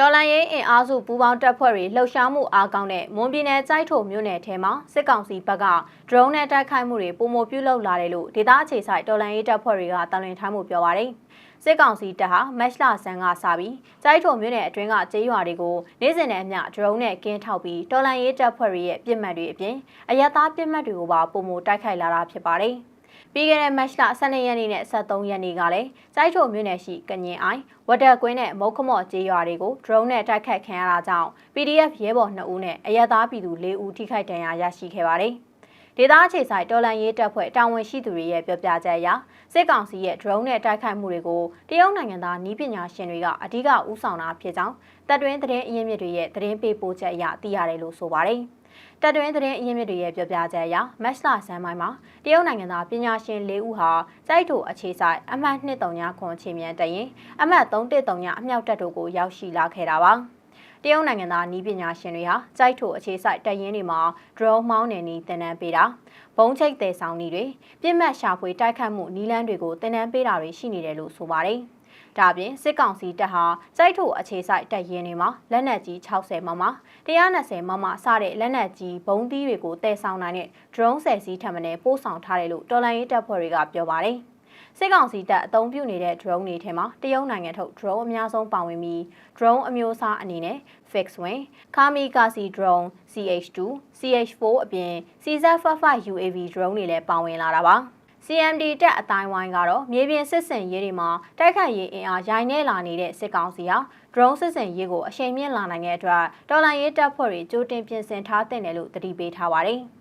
တော်လန်ရေးအင်အားစုပူးပေါင်းတပ်ဖွဲ့တွေလှုပ်ရှားမှုအားကောင်းတဲ့မွန်ပြည်နယ်ကြိုက်ထုံမြို့နယ်ထဲမှာစစ်ကောင်စီဘက်ကဒရုန်းနဲ့တိုက်ခိုက်မှုတွေပုံမပြုလုပ်လာတယ်လို့ဒေသအခြေဆိုင်တော်လန်ရေးတပ်ဖွဲ့တွေကတာလွင်ထားမှုပြောပါရယ်စစ်ကောင်စီတပ်ဟာမက်လဆန်ကစပြီးကြိုက်ထုံမြို့နယ်အတွင်းကကျေးရွာတွေကိုနေ့စဉ်နဲ့အမျှဒရုန်းနဲ့ကင်းထောက်ပြီးတော်လန်ရေးတပ်ဖွဲ့တွေရဲ့ပြစ်မှတ်တွေအပြင်အရသာပြစ်မှတ်တွေကိုပါပုံမတိုက်ခိုက်လာတာဖြစ်ပါတယ် ပြီးခဲ့တဲ့မတ်လ12ရက်နေ့နဲ့23ရက်နေ့ကလည်းစိုက်ထုံမြို့နယ်ရှိကညင်အိုင်ဝတ်တက်ကွင်းနဲ့မုတ်ခမော့ကျေးရွာတွေကို drone နဲ့တိုက်ခတ်ခံရတာကြောင့် PDF ရဲဘော်2ဦးနဲ့အရသာပြည်သူ4ဦးထိခိုက်ဒဏ်ရာရရှိခဲ့ပါတယ်။ဒေသအခြေဆိုင်တော်လန်ရေးတပ်ဖွဲ့တာဝန်ရှိသူတွေရဲ့ပြောပြချက်အရစစ်ကောင်စီရဲ့ drone နဲ့တိုက်ခိုက်မှုတွေကိုတရုတ်နိုင်ငံသားနီးပညာရှင်တွေကအဓိကဦးဆောင်တာဖြစ်ကြောင်းတပ်တွင်းသတင်းအရင်းမြစ်တွေရဲ့သတင်းပေးပို့ချက်အရသိရတယ်လို့ဆိုပါတယ်။ တပ်တွင်းသတင်းအရင်းမြစ်တွေရဲ့ပြောပြချက်အရမက်စလာဆန်းပိုင်းမှာတရုတ်နိုင်ငံသားပညာရှင်၄ဦးဟာစိုက်ထိုအခြေဆိုင်အမှတ်239ခွန်ချီမြန်တရင်အမှတ်313အမြောက်တပ်တို့ကိုရောက်ရှိလာခဲ့တာပါတရုတ်နိုင်ငံသားနီးပညာရှင်တွေဟာကြိုက်ထိုအခြေဆိုင်တရင်တွေမှာ drone မောင်းနေနီးတင်နန်းပေးတာဘုံချိတ်သေးဆောင်နေတွေပြစ်မှတ်ရှာဖွေတိုက်ခတ်မှုနီးလန်းတွေကိုတင်နန်းပေးတာတွေရှိနေတယ်လို့ဆိုပါတယ်။ ဒါပြင်စစ်ကောင်စီတပ်ဟာစိုက်ထိုအခြေဆိုင်တပ်ရင်းတွေမှာလက်နက်ကြီး60မမ120မမစတဲ့လက်နက်ကြီးဘုံသီးတွေကိုတည်ဆောင်နိုင်တဲ့ drone 10စီးထပ်မံပို့ဆောင်ထားတယ်လို့တော်လိုင်းရေးတပ်ဖွဲ့တွေကပြောပါတယ်စစ်ကောင်စီတပ်အသုံးပြုနေတဲ့ drone တွေထဲမှာတရုတ်နိုင်ငံထုတ် drone အများဆုံးပါဝင်ပြီး drone အမျိုးအစားအနေနဲ့ fixed wing, kamikaze drone, CH2, CH4 အပြင် CZ55 UAV drone တွေလည်းပါဝင်လာတာပါ။ CMD တက်အတိုင်းဝိုင်းကတော့မြေပြင်စစ်စင်ရေးတွေမှာတိုက်ခိုက်ရေးအင်အားရိုင်းနေလာနေတဲ့စစ်ကောင်စီဟာ drone စစ်စင်ရေးကိုအရှိန်မြင့်လာနိုင်တဲ့အတွက်တော်လှန်ရေးတပ်ဖွဲ့တွေကြိုတင်ပြင်ဆင်ထားတဲ့တယ်လို့တတိပေးထားပါတယ်။